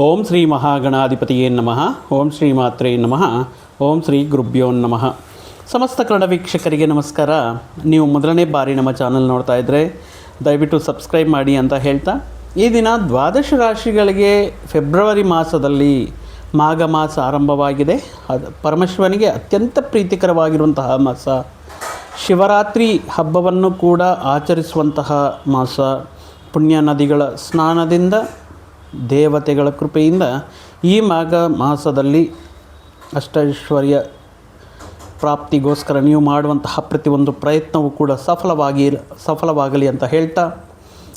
ಓಂ ಶ್ರೀ ಮಹಾಗಣಾಧಿಪತಿಯೇ ನಮಃ. ಓಂ ಶ್ರೀ ಮಾತ್ರೇ ನಮಃ. ಓಂ ಶ್ರೀ ಗುರುಭ್ಯೋ ನಮಃ. ಸಮಸ್ತ ಕನ್ನಡ ವೀಕ್ಷಕರಿಗೆ ನಮಸ್ಕಾರ. ನೀವು ಮೊದಲನೇ ಬಾರಿ ನಮ್ಮ ಚಾನಲ್ ನೋಡ್ತಾ ಇದ್ದರೆ ದಯವಿಟ್ಟು ಸಬ್ಸ್ಕ್ರೈಬ್ ಮಾಡಿ ಅಂತ ಹೇಳ್ತಾ, ಈ ದಿನ ದ್ವಾದಶ ರಾಶಿಗಳಿಗೆ ಫೆಬ್ರವರಿ ಮಾಸದಲ್ಲಿ ಮಾಘ ಮಾಸ ಆರಂಭವಾಗಿದೆ. ಅದು ಪರಮೇಶ್ವರನಿಗೆ ಅತ್ಯಂತ ಪ್ರೀತಿಕರವಾಗಿರುವಂತಹ ಮಾಸ. ಶಿವರಾತ್ರಿ ಹಬ್ಬವನ್ನು ಕೂಡ ಆಚರಿಸುವಂತಹ ಮಾಸ. ಪುಣ್ಯ ನದಿಗಳ ಸ್ನಾನದಿಂದ ದೇವತೆಗಳ ಕೃಪೆಯಿಂದ ಈ ಮಾಘ ಮಾಸದಲ್ಲಿ ಅಷ್ಟೈಶ್ವರ್ಯ ಪ್ರಾಪ್ತಿಗೋಸ್ಕರ ನೀವು ಮಾಡುವಂತಹ ಪ್ರತಿಯೊಂದು ಪ್ರಯತ್ನವೂ ಕೂಡ ಸಫಲವಾಗಿ ಸಫಲವಾಗಲಿ ಅಂತ ಹೇಳ್ತಾ,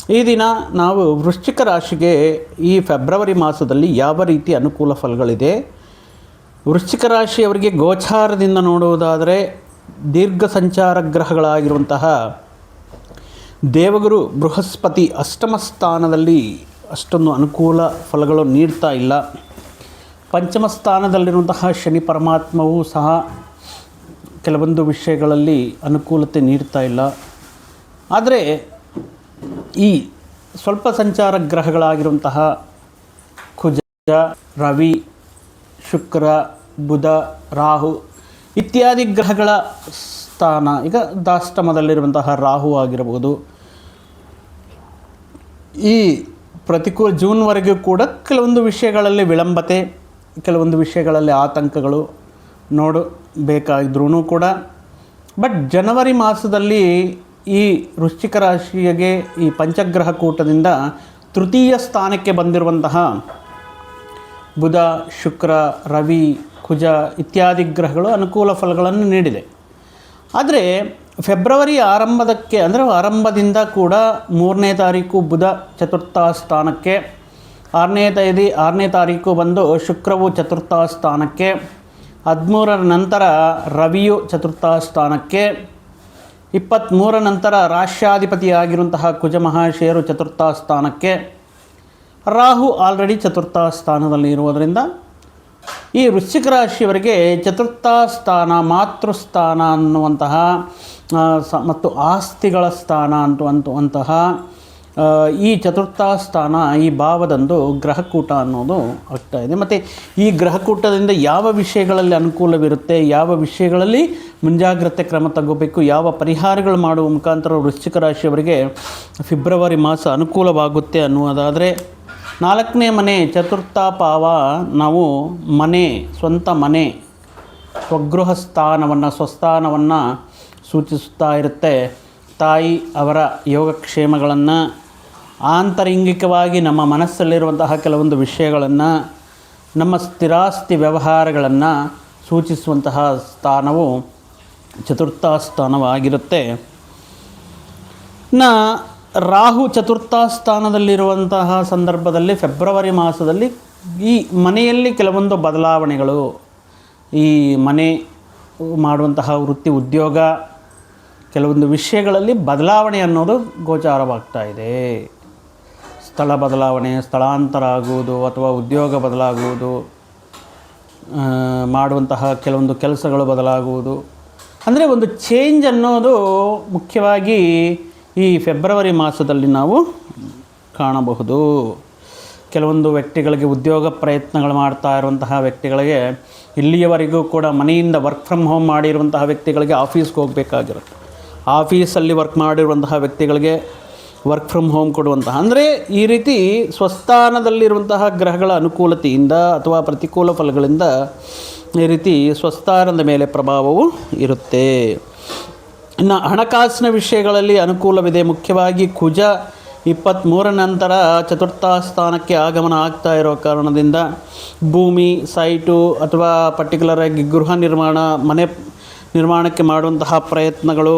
ಈ ದಿನ ನಾವು ವೃಶ್ಚಿಕ ರಾಶಿಗೆ ಈ ಫೆಬ್ರವರಿ ಮಾಸದಲ್ಲಿ ಯಾವ ರೀತಿ ಅನುಕೂಲ ಫಲಗಳಿದೆ? ವೃಶ್ಚಿಕ ರಾಶಿಯವರಿಗೆ ಗೋಚಾರದಿಂದ ನೋಡುವುದಾದರೆ ದೀರ್ಘ ಸಂಚಾರ ಗ್ರಹಗಳಾಗಿರುವಂತಹ ದೇವಗುರು ಬೃಹಸ್ಪತಿ ಅಷ್ಟಮ ಸ್ಥಾನದಲ್ಲಿ ಅಷ್ಟೊಂದು ಅನುಕೂಲ ಫಲಗಳು ನೀಡ್ತಾ ಇಲ್ಲ. ಪಂಚಮ ಸ್ಥಾನದಲ್ಲಿರುವಂತಹ ಶನಿ ಪರಮಾತ್ಮವೂ ಸಹ ಕೆಲವೊಂದು ವಿಷಯಗಳಲ್ಲಿ ಅನುಕೂಲತೆ ನೀಡ್ತಾ ಇಲ್ಲ. ಆದರೆ ಈ ಸ್ವಲ್ಪ ಸಂಚಾರ ಗ್ರಹಗಳಾಗಿರುವಂತಹ ಕುಜ, ರವಿ, ಶುಕ್ರ, ಬುಧ, ರಾಹು ಇತ್ಯಾದಿ ಗ್ರಹಗಳ ಸ್ಥಾನ, ಈಗ ದಾಷ್ಟಮದಲ್ಲಿರುವಂತಹ ರಾಹು ಆಗಿರಬಹುದು. ಈ ಪ್ರತಿಕೂಲ ಜೂನ್ವರೆಗೂ ಕೂಡ ಕೆಲವೊಂದು ವಿಷಯಗಳಲ್ಲಿ ವಿಳಂಬತೆ, ಕೆಲವೊಂದು ವಿಷಯಗಳಲ್ಲಿ ಆತಂಕಗಳು ನೋಡಬೇಕಾದ್ರೂ ಕೂಡ. ಬಟ್ ಜನವರಿ ಮಾಸದಲ್ಲಿ ಈ ವೃಶ್ಚಿಕ ರಾಶಿಗೆ ಈ ಪಂಚಗ್ರಹ ಕೂಟದಿಂದ ತೃತೀಯ ಸ್ಥಾನಕ್ಕೆ ಬಂದಿರುವಂತಹ ಬುಧ, ಶುಕ್ರ, ರವಿ, ಕುಜ ಇತ್ಯಾದಿ ಗ್ರಹಗಳು ಅನುಕೂಲ ಫಲಗಳನ್ನು ನೀಡಿದೆ. ಆದರೆ ಫೆಬ್ರವರಿ ಆರಂಭದಕ್ಕೆ, ಅಂದರೆ ಆರಂಭದಿಂದ ಕೂಡ ಮೂರನೇ ತಾರೀಕು ಬುಧ ಚತುರ್ಥ ಸ್ಥಾನಕ್ಕೆ, ಆರನೇ ತೈದಿ ಆರನೇ ತಾರೀಕು ಬಂದು ಶುಕ್ರವು ಚತುರ್ಥ ಸ್ಥಾನಕ್ಕೆ, ಹದಿಮೂರರ ನಂತರ ರವಿಯು ಚತುರ್ಥ ಸ್ಥಾನಕ್ಕೆ ಇಪ್ಪತ್ತ್ಮೂರ ನಂತರ ರಾಷ್ಟ್ರಾಧಿಪತಿಯಾಗಿರುವಂತಹ ಕುಜ ಮಹಾಶಯರು ಚತುರ್ಥ ಸ್ಥಾನಕ್ಕೆ, ರಾಹು ಆಲ್ರೆಡಿ ಚತುರ್ಥ ಸ್ಥಾನದಲ್ಲಿ ಇರುವುದರಿಂದ ಈ ವೃಶ್ಚಿಕ ರಾಶಿಯವರಿಗೆ ಚತುರ್ಥ ಸ್ಥಾನ, ಮಾತೃಸ್ಥಾನ ಅನ್ನುವಂತಹ ಸ, ಮತ್ತು ಆಸ್ತಿಗಳ ಸ್ಥಾನ ಅಂತ ಅಂತುವಂತಹ ಈ ಚತುರ್ಥ ಸ್ಥಾನ ಈ ಭಾವದಂದು ಗ್ರಹಕೂಟ ಅನ್ನೋದು ಆಗ್ತಾ ಇದೆ. ಮತ್ತು ಈ ಗ್ರಹಕೂಟದಿಂದ ಯಾವ ವಿಷಯಗಳಲ್ಲಿ ಅನುಕೂಲವಿರುತ್ತೆ, ಯಾವ ವಿಷಯಗಳಲ್ಲಿ ಮುಂಜಾಗ್ರತೆ ಕ್ರಮ ತಗೋಬೇಕು, ಯಾವ ಪರಿಹಾರಗಳು ಮಾಡುವ ಮುಖಾಂತರ ವೃಶ್ಚಿಕ ರಾಶಿಯವರಿಗೆ ಫೆಬ್ರವರಿ ಮಾಸ ಅನುಕೂಲವಾಗುತ್ತೆ ಅನ್ನುವುದಾದರೆ, ನಾಲ್ಕನೇ ಮನೆ ಚತುರ್ಥ ಪಾವ ನಾವು ಮನೆ, ಸ್ವಂತ ಮನೆ, ಸ್ವಗೃಹ ಸ್ಥಾನವನ್ನು, ಸ್ವಸ್ಥಾನವನ್ನು ಸೂಚಿಸುತ್ತಾ ಇರುತ್ತೆ ತಾಯಿ ಅವರ ಯೋಗಕ್ಷೇಮಗಳನ್ನು ಆಂತರಿಂಗಿಕವಾಗಿ ನಮ್ಮ ಮನಸ್ಸಲ್ಲಿರುವಂತಹ ಕೆಲವೊಂದು ವಿಷಯಗಳನ್ನು, ನಮ್ಮ ಸ್ಥಿರಾಸ್ತಿ ವ್ಯವಹಾರಗಳನ್ನು ಸೂಚಿಸುವಂತಹ ಸ್ಥಾನವು ಚತುರ್ಥ ಸ್ಥಾನವಾಗಿರುತ್ತೆ ನ ರಾಹು ಚತುರ್ಥ ಸ್ಥಾನದಲ್ಲಿರುವಂತಹ ಸಂದರ್ಭದಲ್ಲಿ ಫೆಬ್ರವರಿ ಮಾಸದಲ್ಲಿ ಈ ಮನೆಯಲ್ಲಿ ಕೆಲವೊಂದು ಬದಲಾವಣೆಗಳು. ಈ ಮನೆ ಮಾಡುವಂತಹ ವೃತ್ತಿ ಉದ್ಯೋಗ ಕೆಲವೊಂದು ವಿಷಯಗಳಲ್ಲಿ ಬದಲಾವಣೆ ಅನ್ನೋದು ಗೋಚಾರವಾಗ್ತಾ ಇದೆ. ಸ್ಥಳ ಬದಲಾವಣೆ, ಸ್ಥಳಾಂತರ ಆಗುವುದು ಅಥವಾ ಉದ್ಯೋಗ ಬದಲಾಗುವುದು ಮಾಡುವಂತಹ ಕೆಲವೊಂದು ಕೆಲಸಗಳು ಬದಲಾಗುವುದು. ಅಂದರೆ ಒಂದು ಚೇಂಜ್ ಅನ್ನೋದು ಮುಖ್ಯವಾಗಿ ಈ ಫೆಬ್ರವರಿ ಮಾಸದಲ್ಲಿ ನಾವು ಕಾಣಬಹುದು. ಕೆಲವೊಂದು ವ್ಯಕ್ತಿಗಳಿಗೆ ಉದ್ಯೋಗ ಪ್ರಯತ್ನಗಳು ಮಾಡ್ತಾ ಇರುವಂತಹ ವ್ಯಕ್ತಿಗಳಿಗೆ ಇಲ್ಲಿಯವರೆಗೂ ಕೂಡ ಮನೆಯಿಂದ ವರ್ಕ್ ಫ್ರಮ್ ಹೋಮ್ ಮಾಡಿರುವಂತಹ ವ್ಯಕ್ತಿಗಳಿಗೆ ಆಫೀಸ್ಗೆ ಹೋಗಬೇಕಾಗಿರುತ್ತೆ. ಆಫೀಸಲ್ಲಿ ವರ್ಕ್ ಮಾಡಿರುವಂತಹ ವ್ಯಕ್ತಿಗಳಿಗೆ ವರ್ಕ್ ಫ್ರಮ್ ಹೋಮ್ ಕೊಡುವಂತಹ. ಅಂದರೆ ಈ ರೀತಿ ಸ್ವಸ್ಥಾನದಲ್ಲಿರುವಂತಹ ಗ್ರಹಗಳ ಅನುಕೂಲತೆಯಿಂದ ಅಥವಾ ಪ್ರತಿಕೂಲ ಫಲಗಳಿಂದ ಈ ರೀತಿ ಸ್ವಸ್ಥಾನದ ಮೇಲೆ ಪ್ರಭಾವವು ಇರುತ್ತೆ. ಇನ್ನು ಹಣಕಾಸಿನ ವಿಷಯಗಳಲ್ಲಿ ಅನುಕೂಲವಿದೆ. ಮುಖ್ಯವಾಗಿ ಕುಜ ಇಪ್ಪತ್ತ್ಮೂರ ನಂತರ ಚತುರ್ಥ ಸ್ಥಾನಕ್ಕೆ ಆಗಮನ ಆಗ್ತಾ ಇರೋ ಕಾರಣದಿಂದ ಭೂಮಿ, ಸೈಟು ಅಥವಾ ಪರ್ಟಿಕ್ಯುಲರ್ ಆಗಿ ಗೃಹ ನಿರ್ಮಾಣ, ಮನೆ ನಿರ್ಮಾಣಕ್ಕೆ ಮಾಡುವಂತಹ ಪ್ರಯತ್ನಗಳು,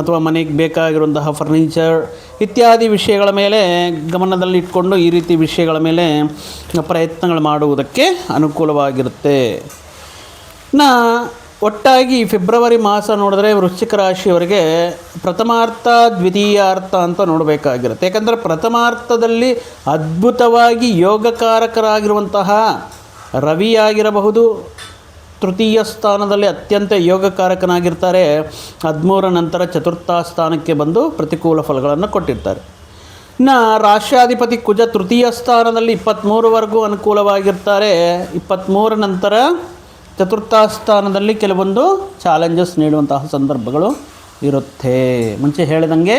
ಅಥವಾ ಮನೆಗೆ ಬೇಕಾಗಿರುವಂತಹ ಫರ್ನಿಚರ್ ಇತ್ಯಾದಿ ವಿಷಯಗಳ ಮೇಲೆ ಗಮನದಲ್ಲಿಟ್ಕೊಂಡು ಈ ರೀತಿ ವಿಷಯಗಳ ಮೇಲೆ ಪ್ರಯತ್ನಗಳು ಮಾಡುವುದಕ್ಕೆ ಅನುಕೂಲವಾಗಿರುತ್ತೆ. ನಾ ಒಟ್ಟಾಗಿ ಫೆಬ್ರವರಿ ಮಾಸ ನೋಡಿದ್ರೆ ವೃಶ್ಚಿಕ ರಾಶಿಯವರಿಗೆ ಪ್ರಥಮಾರ್ಥ, ದ್ವಿತೀಯಾರ್ಥ ಅಂತ ನೋಡಬೇಕಾಗಿರುತ್ತೆ. ಯಾಕಂದರೆ ಪ್ರಥಮಾರ್ಥದಲ್ಲಿ ಅದ್ಭುತವಾಗಿ ಯೋಗಕಾರಕರಾಗಿರುವಂತಹ ರವಿಯಾಗಿರಬಹುದು ತೃತೀಯ ಸ್ಥಾನದಲ್ಲಿ ಅತ್ಯಂತ ಯೋಗಕಾರಕನಾಗಿರ್ತಾರೆ. ಹದಿಮೂರ ನಂತರ ಚತುರ್ಥ ಸ್ಥಾನಕ್ಕೆ ಬಂದು ಪ್ರತಿಕೂಲ ಫಲಗಳನ್ನು ಕೊಟ್ಟಿರ್ತಾರೆ. ಇನ್ನು ರಾಷ್ಟ್ರಾಧಿಪತಿ ಕುಜ ತೃತೀಯ ಸ್ಥಾನದಲ್ಲಿ ಇಪ್ಪತ್ತ್ಮೂರವರೆಗೂ ಅನುಕೂಲವಾಗಿರ್ತಾರೆ. ಇಪ್ಪತ್ತ್ಮೂರ ನಂತರ ಚತುರ್ಥ ಸ್ಥಾನದಲ್ಲಿ ಕೆಲವೊಂದು ಚಾಲೆಂಜಸ್ ನೀಡುವಂತಹ ಸಂದರ್ಭಗಳು ಇರುತ್ತೆ. ಮುಂಚೆ ಹೇಳಿದಂಗೆ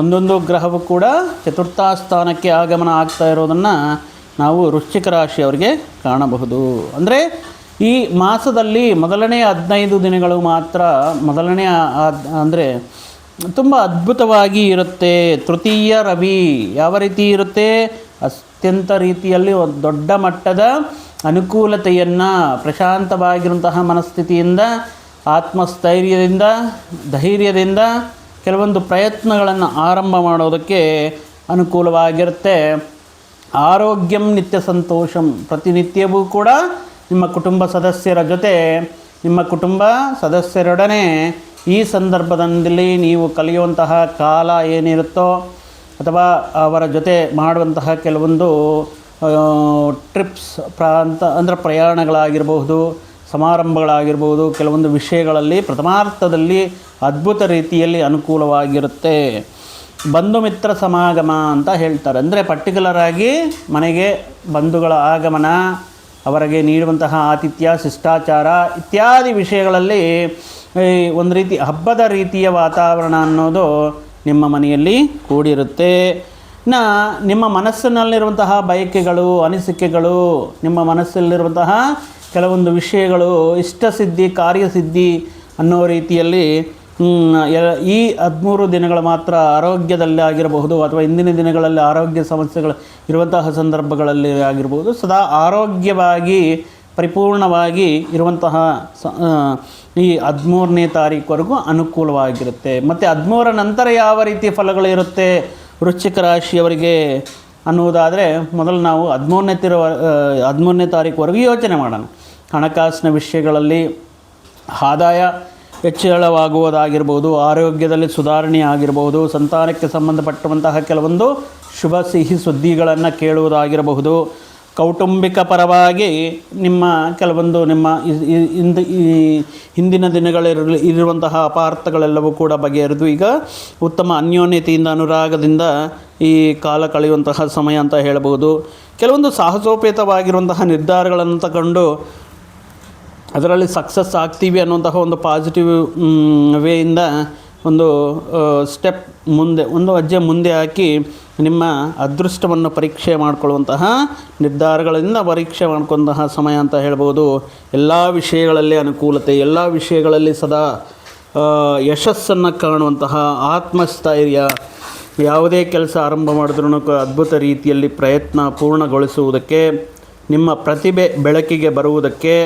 ಒಂದೊಂದು ಗ್ರಹವು ಕೂಡ ಚತುರ್ಥ ಸ್ಥಾನಕ್ಕೆ ಆಗಮನ ಆಗ್ತಾ ಇರೋದನ್ನು ನಾವು ವೃಶ್ಚಿಕ ರಾಶಿಯವರಿಗೆ ಕಾಣಬಹುದು. ಅಂದರೆ ಈ ಮಾಸದಲ್ಲಿ ಮೊದಲನೇ ಹದಿನೈದು ದಿನಗಳು ಮಾತ್ರ, ಮೊದಲನೇ ಅಂದರೆ ತುಂಬ ಅದ್ಭುತವಾಗಿ ಇರುತ್ತೆ. ತೃತೀಯ ರವಿ ಯಾವ ರೀತಿ ಇರುತ್ತೆ? ಅತ್ಯಂತ ರೀತಿಯಲ್ಲಿ ಒಂದು ದೊಡ್ಡ ಮಟ್ಟದ ಅನುಕೂಲತೆಯನ್ನು, ಪ್ರಶಾಂತವಾಗಿರುವಂತಹ ಮನಸ್ಥಿತಿಯಿಂದ, ಆತ್ಮಸ್ಥೈರ್ಯದಿಂದ, ಧೈರ್ಯದಿಂದ ಕೆಲವೊಂದು ಪ್ರಯತ್ನಗಳನ್ನು ಆರಂಭ ಮಾಡೋದಕ್ಕೆ ಅನುಕೂಲವಾಗಿರುತ್ತೆ. ಆರೋಗ್ಯಂ ನಿತ್ಯ ಸಂತೋಷಂ ಪ್ರತಿನಿತ್ಯವೂ ಕೂಡ ನಿಮ್ಮ ಕುಟುಂಬ ಸದಸ್ಯರ ಜೊತೆ, ನಿಮ್ಮ ಕುಟುಂಬ ಸದಸ್ಯರೊಡನೆ ಈ ಸಂದರ್ಭದಲ್ಲಿ ನೀವು ಕಲಿಯುವಂತಹ ಕಾಲ ಏನಿರುತ್ತೋ ಅಥವಾ ಅವರ ಜೊತೆ ಮಾಡುವಂತಹ ಕೆಲವೊಂದು ಟ್ರಿಪ್ಸ್ ಪ್ರಾಂತ ಅಂದರೆ ಪ್ರಯಾಣಗಳಾಗಿರಬಹುದು ಸಮಾರಂಭಗಳಾಗಿರ್ಬೋದು ಕೆಲವೊಂದು ವಿಷಯಗಳಲ್ಲಿ ಪ್ರಥಮಾರ್ಥದಲ್ಲಿ ಅದ್ಭುತ ರೀತಿಯಲ್ಲಿ ಅನುಕೂಲವಾಗಿರುತ್ತೆ. ಬಂಧು ಮಿತ್ರ ಸಮಾಗಮ ಅಂತ ಹೇಳ್ತಾರೆ. ಅಂದರೆ ಪರ್ಟಿಕ್ಯುಲರ್ ಆಗಿ ಮನೆಗೆ ಬಂಧುಗಳ ಆಗಮನ ಅವರಿಗೆ ನೀಡುವಂತಹ ಆತಿಥ್ಯ, ಶಿಷ್ಟಾಚಾರ ಇತ್ಯಾದಿ ವಿಷಯಗಳಲ್ಲಿ ಒಂದು ರೀತಿ ಹಬ್ಬದ ರೀತಿಯ ವಾತಾವರಣ ಅನ್ನೋದು ನಿಮ್ಮ ಮನೆಯಲ್ಲಿ ಕೂಡಿರುತ್ತೆ. ಇನ್ನು ನಿಮ್ಮ ಮನಸ್ಸಿನಲ್ಲಿರುವಂತಹ ಬಯಕೆಗಳು, ಅನಿಸಿಕೆಗಳು, ನಿಮ್ಮ ಮನಸ್ಸಲ್ಲಿರುವಂತಹ ಕೆಲವೊಂದು ವಿಷಯಗಳು, ಇಷ್ಟಸಿದ್ಧಿ, ಕಾರ್ಯಸಿದ್ಧಿ ಅನ್ನೋ ರೀತಿಯಲ್ಲಿ ಈ ಹದಿಮೂರು ದಿನಗಳ ಮಾತ್ರ ಆರೋಗ್ಯದಲ್ಲಿ ಆಗಿರಬಹುದು ಅಥವಾ ಇಂದಿನ ದಿನಗಳಲ್ಲಿ ಆರೋಗ್ಯ ಸಮಸ್ಯೆಗಳು ಇರುವಂತಹ ಸಂದರ್ಭಗಳಲ್ಲಿ ಆಗಿರ್ಬೋದು ಸದಾ ಆರೋಗ್ಯವಾಗಿ ಪರಿಪೂರ್ಣವಾಗಿ ಇರುವಂತಹ ಸ ಈ ಹದಿಮೂರನೇ ತಾರೀಕುವರೆಗೂ ಅನುಕೂಲವಾಗಿರುತ್ತೆ. ಮತ್ತು ಹದಿಮೂರ ನಂತರ ಯಾವ ರೀತಿಯ ಫಲಗಳು ಇರುತ್ತೆ? ವೃಶ್ಚಿಕ ರಾಶಿಯವರಿಗೆ ಅನ್ನುವುದಾದರೆ ಮೊದಲು ನಾವು ಹದಿಮೂರನೇ ತಿರುವ ಹದಿಮೂರನೇ ತಾರೀಕುವರೆಗೂ ಯೋಚನೆ ಮಾಡೋಣ. ಹಣಕಾಸಿನ ವಿಷಯಗಳಲ್ಲಿ ಆದಾಯ ಹೆಚ್ಚಳವಾಗುವುದಾಗಿರ್ಬೋದು, ಆರೋಗ್ಯದಲ್ಲಿ ಸುಧಾರಣೆ ಆಗಿರಬಹುದು ಸಂತಾನಕ್ಕೆ ಸಂಬಂಧಪಟ್ಟಂತಹ ಕೆಲವೊಂದು ಶುಭ ಸಿಹಿ ಸುದ್ದಿಗಳನ್ನು ಕೇಳುವುದಾಗಿರಬಹುದು. ಕೌಟುಂಬಿಕ ಪರವಾಗಿ ನಿಮ್ಮ ಕೆಲವೊಂದು ನಿಮ್ಮ ಇ- ಇ- ಈ ಹಿಂದಿನ ದಿನಗಳಿರಲಿ ಇರುವಂತಹ ಅಪಾರ್ಥಗಳೆಲ್ಲವೂ ಕೂಡ ಬಗೆಹರಿದು ಈಗ ಉತ್ತಮ ಅನ್ಯೋನ್ಯತೆಯಿಂದ ಅನುರಾಗದಿಂದ ಈ ಕಾಲ ಕಳೆಯುವಂತಹ ಸಮಯ ಅಂತ ಹೇಳಬಹುದು. ಕೆಲವೊಂದು ಸಾಹಸೋಪೇತವಾಗಿರುವಂತಹ ನಿರ್ಧಾರಗಳನ್ನು ತಗೊಂಡು ಅದರಲ್ಲಿ ಸಕ್ಸಸ್ ಆಗ್ತೀವಿ ಅನ್ನುವಂತಹ ಒಂದು ಪಾಸಿಟಿವ್ ವೇಯಿಂದ ಒಂದು ಸ್ಟೆಪ್ ಮುಂದೆ, ಒಂದು ಅಜ್ಜೆ ಮುಂದೆ ಹಾಕಿ ನಿಮ್ಮ ಅದೃಷ್ಟವನ್ನು ಪರೀಕ್ಷೆ ಮಾಡಿಕೊಳ್ಳುವಂತಹ ನಿರ್ಧಾರಗಳಿಂದ ಪರೀಕ್ಷೆ ಮಾಡ್ಕೊಂತಹ ಸಮಯ ಅಂತ ಹೇಳ್ಬೋದು. ಎಲ್ಲ ವಿಷಯಗಳಲ್ಲಿ ಅನುಕೂಲತೆ, ಎಲ್ಲ ವಿಷಯಗಳಲ್ಲಿ ಸದಾ ಯಶಸ್ಸನ್ನು ಕಾಣುವಂತಹ ಆತ್ಮಸ್ಥೈರ್ಯ, ಯಾವುದೇ ಕೆಲಸ ಆರಂಭ ಮಾಡಿದ್ರೂ ಅದ್ಭುತ ರೀತಿಯಲ್ಲಿ ಪ್ರಯತ್ನ ಪೂರ್ಣಗೊಳಿಸುವುದಕ್ಕೆ, ನಿಮ್ಮ ಪ್ರತಿಭೆ ಬೆಳಕಿಗೆ ಬರುವುದಕ್ಕೆ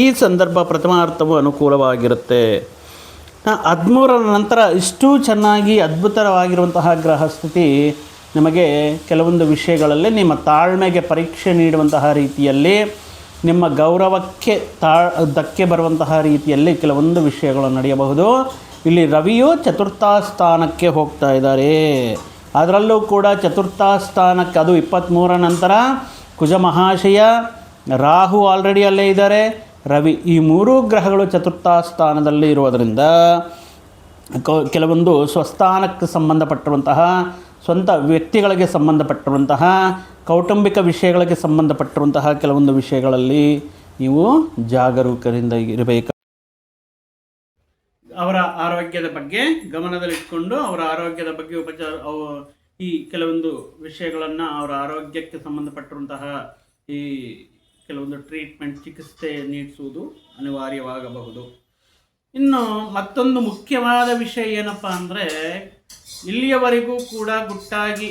ಈ ಸಂದರ್ಭ ಪ್ರಥಮಾರ್ಥವು ಅನುಕೂಲವಾಗಿರುತ್ತೆ. ಹದಿಮೂರರ ನಂತರ ಇಷ್ಟು ಚೆನ್ನಾಗಿ ಅದ್ಭುತವಾಗಿರುವಂತಹ ಗ್ರಹ ಸ್ಥಿತಿ ನಿಮಗೆ ಕೆಲವೊಂದು ವಿಷಯಗಳಲ್ಲಿ ನಿಮ್ಮ ತಾಳ್ಮೆಗೆ ಪರೀಕ್ಷೆ ನೀಡುವಂತಹ ರೀತಿಯಲ್ಲಿ, ನಿಮ್ಮ ಗೌರವಕ್ಕೆ ತಾ ಧಕ್ಕೆ ಬರುವಂತಹ ರೀತಿಯಲ್ಲಿ ಕೆಲವೊಂದು ವಿಷಯಗಳು ನಡೆಯಬಹುದು. ಇಲ್ಲಿ ರವಿಯು ಚತುರ್ಥ ಸ್ಥಾನಕ್ಕೆ ಹೋಗ್ತಾ ಇದ್ದಾರೆ. ಅದರಲ್ಲೂ ಕೂಡ ಚತುರ್ಥ ಸ್ಥಾನಕ್ಕೆ ಅದು ಇಪ್ಪತ್ತ್ಮೂರ ನಂತರ ಕುಜ ಮಹಾಶಯ ರಾಹು ಆಲ್ರೆಡಿ ಅಲ್ಲೇ ಇದ್ದಾರೆ. ರವಿ ಈ ಮೂರೂ ಗ್ರಹಗಳು ಚತುರ್ಥ ಸ್ಥಾನದಲ್ಲಿ ಇರುವುದರಿಂದ ಕೆಲವೊಂದು ಸ್ವಸ್ಥಾನಕ್ಕೆ ಸಂಬಂಧಪಟ್ಟಿರುವಂತಹ ಸ್ವಂತ ವ್ಯಕ್ತಿಗಳಿಗೆ ಸಂಬಂಧಪಟ್ಟಿರುವಂತಹ ಕೌಟುಂಬಿಕ ವಿಷಯಗಳಿಗೆ ಸಂಬಂಧಪಟ್ಟಿರುವಂತಹ ಕೆಲವೊಂದು ವಿಷಯಗಳಲ್ಲಿ ನೀವು ಜಾಗರೂಕರಿಂದ ಇರಬೇಕು. ಅವರ ಆರೋಗ್ಯದ ಬಗ್ಗೆ ಗಮನದಲ್ಲಿಟ್ಕೊಂಡು ಅವರ ಆರೋಗ್ಯದ ಬಗ್ಗೆ ಉಪಚಾರ ಈ ಕೆಲವೊಂದು ವಿಷಯಗಳನ್ನು ಅವರ ಆರೋಗ್ಯಕ್ಕೆ ಸಂಬಂಧಪಟ್ಟಿರುವಂತಹ ಈ ಕೆಲವೊಂದು ಟ್ರೀಟ್ಮೆಂಟ್ ಚಿಕಿತ್ಸೆ ನೀಡಿಸುವುದು ಅನಿವಾರ್ಯವಾಗಬಹುದು. ಇನ್ನು ಮತ್ತೊಂದು ಮುಖ್ಯವಾದ ವಿಷಯ ಏನಪ್ಪ ಅಂದರೆ, ಇಲ್ಲಿಯವರೆಗೂ ಕೂಡ ಗುಟ್ಟಾಗಿ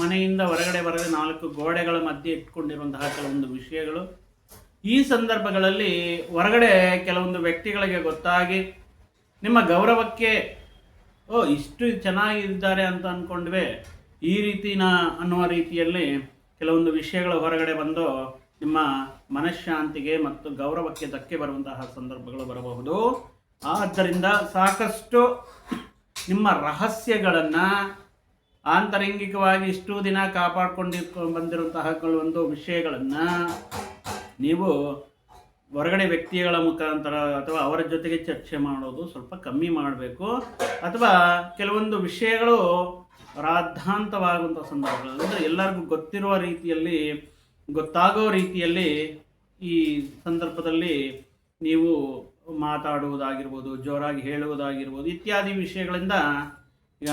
ಮನೆಯಿಂದ ಹೊರಗಡೆ ಬರದೆ ನಾಲ್ಕು ಗೋಡೆಗಳ ಮಧ್ಯೆ ಇಟ್ಕೊಂಡಿರುವಂತಹ ಕೆಲವೊಂದು ವಿಷಯಗಳು, ಈ ಸಂದರ್ಭಗಳಲ್ಲಿ ಹೊರಗಡೆ ಕೆಲವೊಂದು ವ್ಯಕ್ತಿಗಳಿಗೆ ಗೊತ್ತಾಗಿ ನಿಮ್ಮ ಗೌರವಕ್ಕೆ, ಓ, ಇಷ್ಟು ಚೆನ್ನಾಗಿದ್ದಾರೆ ಅಂತ ಅಂದ್ಕೊಂಡ್ವೆ ಈ ರೀತಿನ ಅನ್ನುವ ರೀತಿಯಲ್ಲಿ ಕೆಲವೊಂದು ವಿಷಯಗಳು ಹೊರಗಡೆ ಬಂದು, ನಿಮ್ಮ ಮನಃಶಾಂತಿಗೆ ಮತ್ತು ಗೌರವಕ್ಕೆ ಧಕ್ಕೆ ಬರುವಂತಹ ಸಂದರ್ಭಗಳು ಬರಬಹುದು. ಆದ್ದರಿಂದ ಸಾಕಷ್ಟು ನಿಮ್ಮ ರಹಸ್ಯಗಳನ್ನು ಆಂತರಂಗಿಕವಾಗಿ ಇಷ್ಟು ದಿನ ಕಾಪಾಡಿಕೊಂಡಿರ್ಕೊ ಬಂದಿರುವಂತಹ ಕೆಲವೊಂದು ವಿಷಯಗಳನ್ನು ನೀವು ಹೊರಗಡೆ ವ್ಯಕ್ತಿಗಳ ಮುಖಾಂತರ ಅಥವಾ ಅವರ ಜೊತೆಗೆ ಚರ್ಚೆ ಮಾಡೋದು ಸ್ವಲ್ಪ ಕಮ್ಮಿ ಮಾಡಬೇಕು. ಅಥವಾ ಕೆಲವೊಂದು ವಿಷಯಗಳು ರಾದ್ಧಾಂತವಾಗುವಂಥ ಸಂದರ್ಭಗಳು. ಅಂದರೆ ಎಲ್ಲರಿಗೂ ಗೊತ್ತಿರುವ ರೀತಿಯಲ್ಲಿ, ಗೊತ್ತಾಗೋ ರೀತಿಯಲ್ಲಿ ಈ ಸಂದರ್ಭದಲ್ಲಿ ನೀವು ಮಾತಾಡುವುದಾಗಿರ್ಬೋದು, ಜೋರಾಗಿ ಹೇಳುವುದಾಗಿರ್ಬೋದು, ಇತ್ಯಾದಿ ವಿಷಯಗಳಿಂದ ಈಗ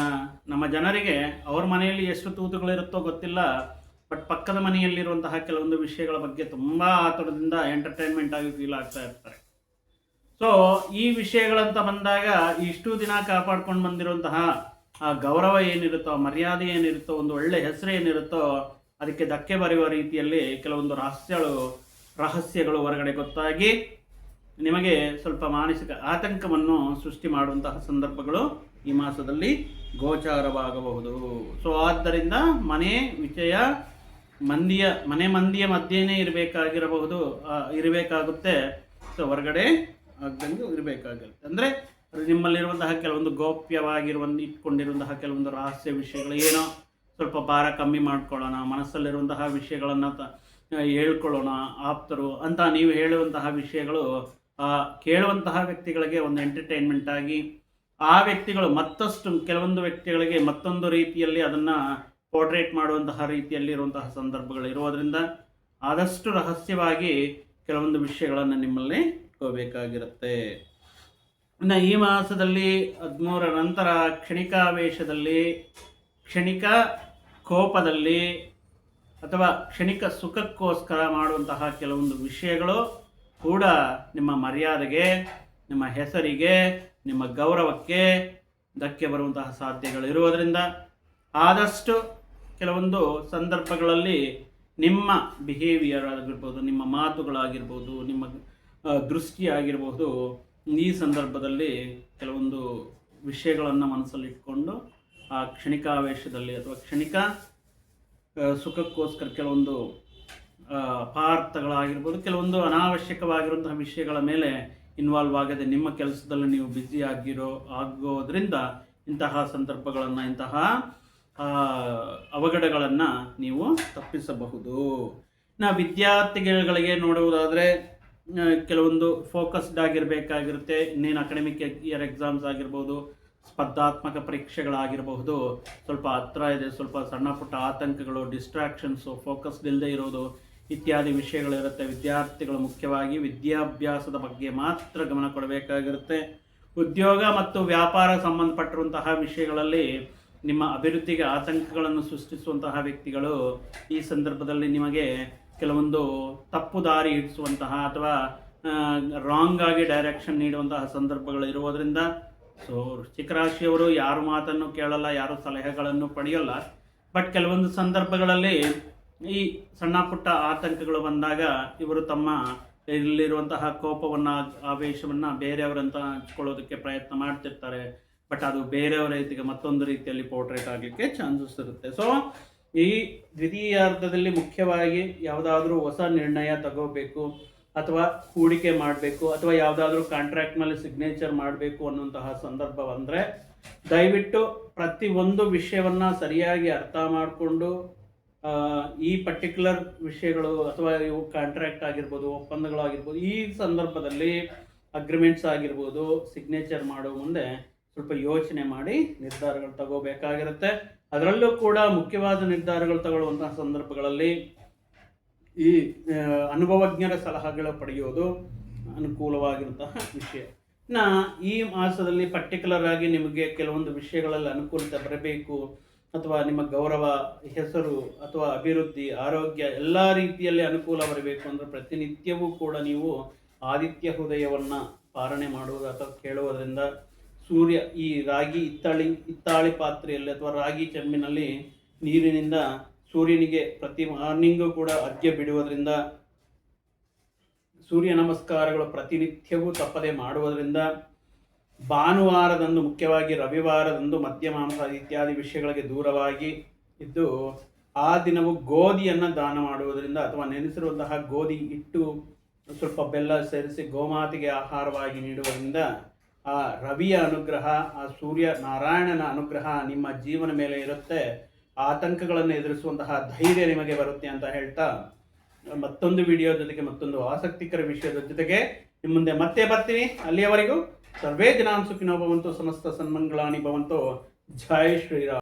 ನಮ್ಮ ಜನರಿಗೆ ಅವ್ರ ಮನೆಯಲ್ಲಿ ಎಷ್ಟು ತೂತುಗಳಿರುತ್ತೋ ಗೊತ್ತಿಲ್ಲ, ಬಟ್ ಪಕ್ಕದ ಮನೆಯಲ್ಲಿರುವಂತಹ ಕೆಲವೊಂದು ವಿಷಯಗಳ ಬಗ್ಗೆ ತುಂಬ ಆತುರದಿಂದ ಎಂಟರ್ಟೈನ್ಮೆಂಟ್ ಆಗಿ ಫೀಲ್ ಆಗ್ತಾ ಇರ್ತಾರೆ. ಸೊ ಈ ವಿಷಯಗಳಂತ ಬಂದಾಗ ಇಷ್ಟು ದಿನ ಕಾಪಾಡ್ಕೊಂಡು ಬಂದಿರುವಂತಹ ಆ ಗೌರವ ಏನಿರುತ್ತೋ ಮರ್ಯಾದೆ ಏನಿರುತ್ತೋ, ಒಂದು ಒಳ್ಳೆ ಹೆಸರು ಏನಿರುತ್ತೋ, ಅದಕ್ಕೆ ಧಕ್ಕೆ ಬರೆಯುವ ರೀತಿಯಲ್ಲಿ ಕೆಲವೊಂದು ರಹಸ್ಯಗಳು ರಹಸ್ಯಗಳು ಹೊರಗಡೆ ಗೊತ್ತಾಗಿ ನಿಮಗೆ ಸ್ವಲ್ಪ ಮಾನಸಿಕ ಆತಂಕವನ್ನು ಸೃಷ್ಟಿ ಮಾಡುವಂತಹ ಸಂದರ್ಭಗಳು ಈ ಮಾಸದಲ್ಲಿ ಗೋಚಾರವಾಗಬಹುದು. ಸೊ ಆದ್ದರಿಂದ ಮನೆ ವಿಷಯ ಮಂದಿಯ, ಮನೆ ಮಂದಿಯ ಮಧ್ಯೆನೇ ಇರಬೇಕಾಗಿರಬಹುದು ಇರಬೇಕಾಗುತ್ತೆ. ಸೊ ಹೊರಗಡೆ ಆಗ್ದಂಗೆ ಇರಬೇಕಾಗುತ್ತೆ ಅಂದರೆ, ನಿಮ್ಮಲ್ಲಿರುವಂತಹ ಕೆಲವೊಂದು ಗೌಪ್ಯವಾಗಿರುವಂಥ ಇಟ್ಕೊಂಡಿರುವಂತಹ ಕೆಲವೊಂದು ರಹಸ್ಯ ವಿಷಯಗಳು ಏನೋ ಸ್ವಲ್ಪ ಭಾರ ಕಮ್ಮಿ ಮಾಡ್ಕೊಳ್ಳೋಣ, ಮನಸ್ಸಲ್ಲಿರುವಂತಹ ವಿಷಯಗಳನ್ನು ತ ಹೇಳ್ಕೊಳ್ಳೋಣ, ಆಪ್ತರು ಅಂತ ನೀವು ಹೇಳುವಂತಹ ವಿಷಯಗಳು ಕೇಳುವಂತಹ ವ್ಯಕ್ತಿಗಳಿಗೆ ಒಂದು ಎಂಟರ್ಟೈನ್ಮೆಂಟ್ ಆಗಿ, ಆ ವ್ಯಕ್ತಿಗಳು ಮತ್ತಷ್ಟು ಕೆಲವೊಂದು ವ್ಯಕ್ತಿಗಳಿಗೆ ಮತ್ತೊಂದು ರೀತಿಯಲ್ಲಿ ಅದನ್ನು ಪೋರ್ಟ್ರೇಟ್ ಮಾಡುವಂತಹ ರೀತಿಯಲ್ಲಿ ಇರುವಂತಹ ಸಂದರ್ಭಗಳು ಇರೋದರಿಂದ ಆದಷ್ಟು ರಹಸ್ಯವಾಗಿ ಕೆಲವೊಂದು ವಿಷಯಗಳನ್ನು ನಿಮ್ಮಲ್ಲಿ ಇಟ್ಕೋಬೇಕಾಗಿರುತ್ತೆ ಇನ್ನು ಈ ಮಾಸದಲ್ಲಿ ಹದಿಮೂರರ ನಂತರ ಕ್ಷಣಿಕಾವೇಶದಲ್ಲಿ, ಕ್ಷಣಿಕ ಕೋಪದಲ್ಲಿ ಅಥವಾ ಕ್ಷಣಿಕ ಸುಖಕ್ಕೋಸ್ಕರ ಮಾಡುವಂತಹ ಕೆಲವೊಂದು ವಿಷಯಗಳು ಕೂಡ ನಿಮ್ಮ ಮರ್ಯಾದೆಗೆ, ನಿಮ್ಮ ಹೆಸರಿಗೆ, ನಿಮ್ಮ ಗೌರವಕ್ಕೆ ಧಕ್ಕೆ ಬರುವಂತಹ ಸಾಧ್ಯತೆಗಳು ಇರುವುದರಿಂದ ಆದಷ್ಟು ಕೆಲವೊಂದು ಸಂದರ್ಭಗಳಲ್ಲಿ ನಿಮ್ಮ ಬಿಹೇವಿಯರ್ ಆಗಿರ್ಬೋದು, ನಿಮ್ಮ ಮಾತುಗಳಾಗಿರ್ಬೋದು, ನಿಮ್ಮ ದೃಷ್ಟಿ ಆಗಿರಬಹುದು ಈ ಸಂದರ್ಭದಲ್ಲಿ ಕೆಲವೊಂದು ವಿಷಯಗಳನ್ನು ಮನಸ್ಸಲ್ಲಿಟ್ಕೊಂಡು ಆ ಕ್ಷಣಿಕಾವೇಶದಲ್ಲಿ ಅಥವಾ ಕ್ಷಣಿಕ ಸುಖಕ್ಕೋಸ್ಕರ ಕೆಲವೊಂದು ಪಾರ್ಥಗಳಾಗಿರ್ಬೋದು, ಕೆಲವೊಂದು ಅನಾವಶ್ಯಕವಾಗಿರುವಂತಹ ವಿಷಯಗಳ ಮೇಲೆ ಇನ್ವಾಲ್ವ್ ಆಗದೆ ನಿಮ್ಮ ಕೆಲಸದಲ್ಲಿ ನೀವು ಬ್ಯುಸಿ ಆಗಿರೋ, ಆಗೋದ್ರಿಂದ ಇಂತಹ ಸಂದರ್ಭಗಳನ್ನು, ಇಂತಹ ಅವಘಡಗಳನ್ನು ನೀವು ತಪ್ಪಿಸಬಹುದು. ನಾ ವಿದ್ಯಾರ್ಥಿಗಳಿಗೆ ನೋಡುವುದಾದರೆ ಕೆಲವೊಂದು ಫೋಕಸ್ಡ್ ಆಗಿರಬೇಕಾಗಿರುತ್ತೆ. ಇನ್ನೇನು ಅಕಾಡೆಮಿಕ್ ಇಯರ್ ಎಕ್ಸಾಮ್ಸ್ ಆಗಿರ್ಬೋದು ಸ್ಪರ್ಧಾತ್ಮಕ ಪರೀಕ್ಷೆಗಳಾಗಿರಬಹುದು. ಸ್ವಲ್ಪ ಹತ್ರ ಇದೆ, ಸ್ವಲ್ಪ ಸಣ್ಣ ಪುಟ್ಟ ಆತಂಕಗಳು ಡಿಸ್ಟ್ರಾಕ್ಷನ್ಸು ಫೋಕಸ್ ಇಲ್ಲದೆ ಇರೋದು ಇತ್ಯಾದಿ ವಿಷಯಗಳಿರುತ್ತೆ. ವಿದ್ಯಾರ್ಥಿಗಳು ಮುಖ್ಯವಾಗಿ ವಿದ್ಯಾಭ್ಯಾಸದ ಬಗ್ಗೆ ಮಾತ್ರ ಗಮನ ಕೊಡಬೇಕಾಗಿರುತ್ತೆ. ಉದ್ಯೋಗ ಮತ್ತು ವ್ಯಾಪಾರ ಸಂಬಂಧಪಟ್ಟಿರುವಂತಹ ವಿಷಯಗಳಲ್ಲಿ ನಿಮ್ಮ ಅಭಿವೃದ್ಧಿಗೆ ಆತಂಕಗಳನ್ನು ಸೃಷ್ಟಿಸುವಂತಹ ವ್ಯಕ್ತಿಗಳು ಈ ಸಂದರ್ಭದಲ್ಲಿ ನಿಮಗೆ ಕೆಲವೊಂದು ತಪ್ಪು ದಾರಿ ಹಿಡಿಸುವಂತಹ ಅಥವಾ ರಾಂಗ್ ಆಗಿ ಡೈರೆಕ್ಷನ್ ನೀಡುವಂತಹ ಸಂದರ್ಭಗಳು ಇರುವುದರಿಂದ ಸೊ ವೃಶ್ಚಿಕ ರಾಶಿಯವರು ಯಾರು ಮಾತನ್ನು ಕೇಳಲ್ಲ, ಯಾರು ಸಲಹೆಗಳನ್ನು ಪಡೆಯಲ್ಲ ಬಟ್ ಕೆಲವೊಂದು ಸಂದರ್ಭಗಳಲ್ಲಿ ಈ ಸಣ್ಣ ಪುಟ್ಟ ಆತಂಕಗಳು ಬಂದಾಗ ಇವರು ತಮ್ಮ ಇಲ್ಲಿರುವಂತಹ ಕೋಪವನ್ನು, ಆವೇಶವನ್ನು ಬೇರೆಯವರಂತ ಹಂಚ್ಕೊಳ್ಳೋದಕ್ಕೆ ಪ್ರಯತ್ನ ಮಾಡ್ತಿರ್ತಾರೆ. ಬಟ್ ಅದು ಬೇರೆಯವರ ರೀತಿಗೆ ಮತ್ತೊಂದು ರೀತಿಯಲ್ಲಿ ಪೋರ್ಟ್ರೇಟ್ ಆಗಲಿಕ್ಕೆ ಚಾನ್ಸಸ್ ಇರುತ್ತೆ. ಸೊ ಈ ದ್ವಿತೀಯಾರ್ಧದಲ್ಲಿ ಮುಖ್ಯವಾಗಿ ಯಾವುದಾದ್ರೂ ಹೊಸ ನಿರ್ಣಯ ತಗೋಬೇಕು. ಅಥವಾ ಹೂಡಿಕೆ ಮಾಡಬೇಕು ಅಥವಾ ಯಾವುದಾದ್ರೂ ಕಾಂಟ್ರಾಕ್ಟ್ ಮೇಲೆ ಸಿಗ್ನೇಚರ್ ಮಾಡಬೇಕು ಅನ್ನುವಂತಹ ಸಂದರ್ಭ ಬಂದರೆ, ದಯವಿಟ್ಟು ಪ್ರತಿ ಒಂದು ವಿಷಯವನ್ನು ಸರಿಯಾಗಿ ಅರ್ಥ ಮಾಡಿಕೊಂಡು ಈ ಪರ್ಟಿಕ್ಯುಲರ್ ವಿಷಯಗಳು ಅಥವಾ ಇವು ಕಾಂಟ್ರಾಕ್ಟ್ ಆಗಿರ್ಬೋದು ಒಪ್ಪಂದಗಳಾಗಿರ್ಬೋದು ಈ ಸಂದರ್ಭದಲ್ಲಿ ಅಗ್ರಿಮೆಂಟ್ಸ್ ಆಗಿರ್ಬೋದು ಸಿಗ್ನೇಚರ್ ಮಾಡುವ ಮುಂದೆ ಸ್ವಲ್ಪ ಯೋಚನೆ ಮಾಡಿ ನಿರ್ಧಾರಗಳು ತಗೋಬೇಕಾಗಿರುತ್ತೆ. ಅದರಲ್ಲೂ ಕೂಡ ಮುಖ್ಯವಾದ ನಿರ್ಧಾರಗಳು ತಗೊಳ್ಳುವಂತಹ ಸಂದರ್ಭಗಳಲ್ಲಿ ಈ ಅನುಭವಜ್ಞರ ಸಲಹೆಗಳ ಪಡೆಯೋದು ಅನುಕೂಲವಾಗಿರುವಂತಹ ವಿಷಯ. ನಾ ಈ ಮಾಸದಲ್ಲಿ ಪರ್ಟಿಕ್ಯುಲರ್ ಆಗಿ ನಿಮಗೆ ಕೆಲವೊಂದು ವಿಷಯಗಳಲ್ಲಿ ಅನುಕೂಲತೆ ಬರಬೇಕು ಅಥವಾ ನಿಮ್ಮ ಗೌರವ, ಹೆಸರು ಅಥವಾ ಅಭಿವೃದ್ಧಿ, ಆರೋಗ್ಯ ಎಲ್ಲ ರೀತಿಯಲ್ಲಿ ಅನುಕೂಲ ಬರಬೇಕು ಅಂದರೆ ಪ್ರತಿನಿತ್ಯವೂ ಕೂಡ ನೀವು ಆದಿತ್ಯ ಹೃದಯವನ್ನು ಪಾರಣೆ ಮಾಡುವುದು ಅಥವಾ ಕೇಳುವುದರಿಂದ ಸೂರ್ಯ ಈ ರಾಗಿ ಇತ್ತಾಳಿ ಇತ್ತಾಳಿ ಪಾತ್ರೆಯಲ್ಲಿ ಅಥವಾ ರಾಗಿ ಚೆಮ್ಮಿನಲ್ಲಿ ನೀರಿನಿಂದ ಸೂರ್ಯನಿಗೆ ಪ್ರತಿ ಮಾರ್ನಿಂಗು ಕೂಡ ಅರ್ಘ್ಯ ಬಿಡುವುದರಿಂದ ಸೂರ್ಯ ನಮಸ್ಕಾರಗಳು ಪ್ರತಿನಿತ್ಯವೂ ತಪ್ಪದೆ ಮಾಡುವುದರಿಂದ ಭಾನುವಾರದಂದು ಮುಖ್ಯವಾಗಿ ರವಿವಾರದಂದು ಮದ್ಯ ಮಾಂಸ ಇತ್ಯಾದಿ ವಿಷಯಗಳಿಗೆ ದೂರವಾಗಿ ಇದ್ದು ಆ ದಿನವು ಗೋಧಿಯನ್ನು ದಾನ ಮಾಡುವುದರಿಂದ ಅಥವಾ ನೆನೆಸಿರುವಂತಹ ಗೋಧಿ ಇಟ್ಟು ಸ್ವಲ್ಪ ಬೆಲ್ಲ ಸೇರಿಸಿ ಗೋಮಾತಿಗೆ ಆಹಾರವಾಗಿ ನೀಡುವುದರಿಂದ ಆ ರವಿಯ ಅನುಗ್ರಹ, ಆ ಸೂರ್ಯ ನಾರಾಯಣನ ಅನುಗ್ರಹ ನಿಮ್ಮ ಜೀವನ ಮೇಲೆ ಇರುತ್ತೆ. ಆತಂಕಗಳನ್ನು ಎದುರಿಸುವಂತಹ ಧೈರ್ಯ ನಿಮಗೆ ಬರುತ್ತೆ ಅಂತ ಹೇಳ್ತಾ ಮತ್ತೊಂದು ವಿಡಿಯೋ ಜೊತೆಗೆ ಮತ್ತೊಂದು ಆಸಕ್ತಿಕರ ವಿಷಯದ ಜೊತೆಗೆ ನಿಮ್ಮ ಮುಂದೆ ಮತ್ತೆ ಬರ್ತೀನಿ. ಅಲ್ಲಿಯವರೆಗೂ ಸರ್ವೇ ಜನಾಂ ಸುಖಿನೋ ಭವಂತು ಸಮಸ್ತ ಸನ್ಮಂಗಳಾನಿ ಭವಂತು. ಜೈ ಶ್ರೀರಾಮ್.